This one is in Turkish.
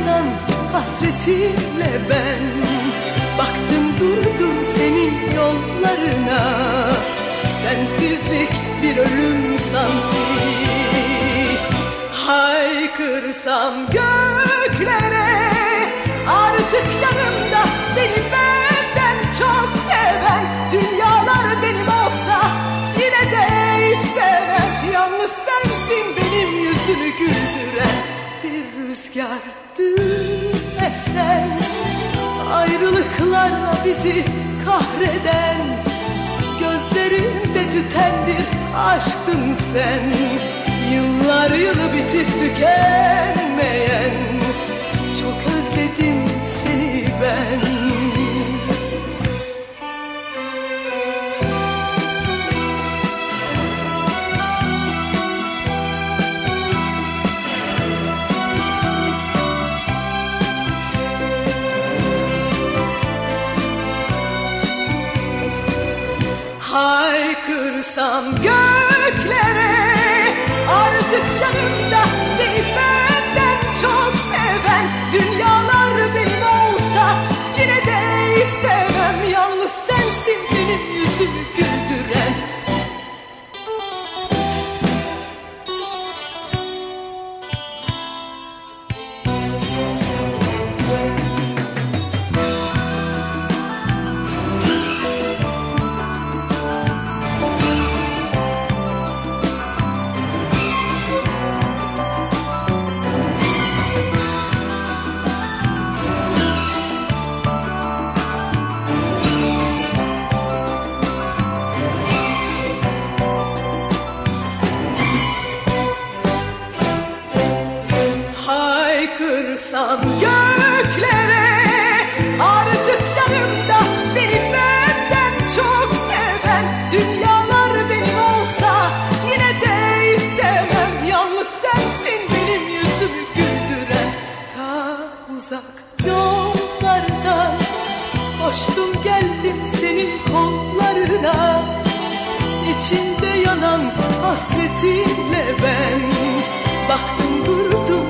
yanan hasretinle ben Baktım durdum senin yollarına Sensizlik bir ölüm sanki Haykırsam göklere rüzgardı esen Ayrılıklarla bizi kahreden Gözlerimde tüten bir aşktın sen. Yıllar yılı bitip tükenmeyen Haykırsam göklere Koştum geldim senin kollarına İçimde yanan hasretinle ben. Baktım durdum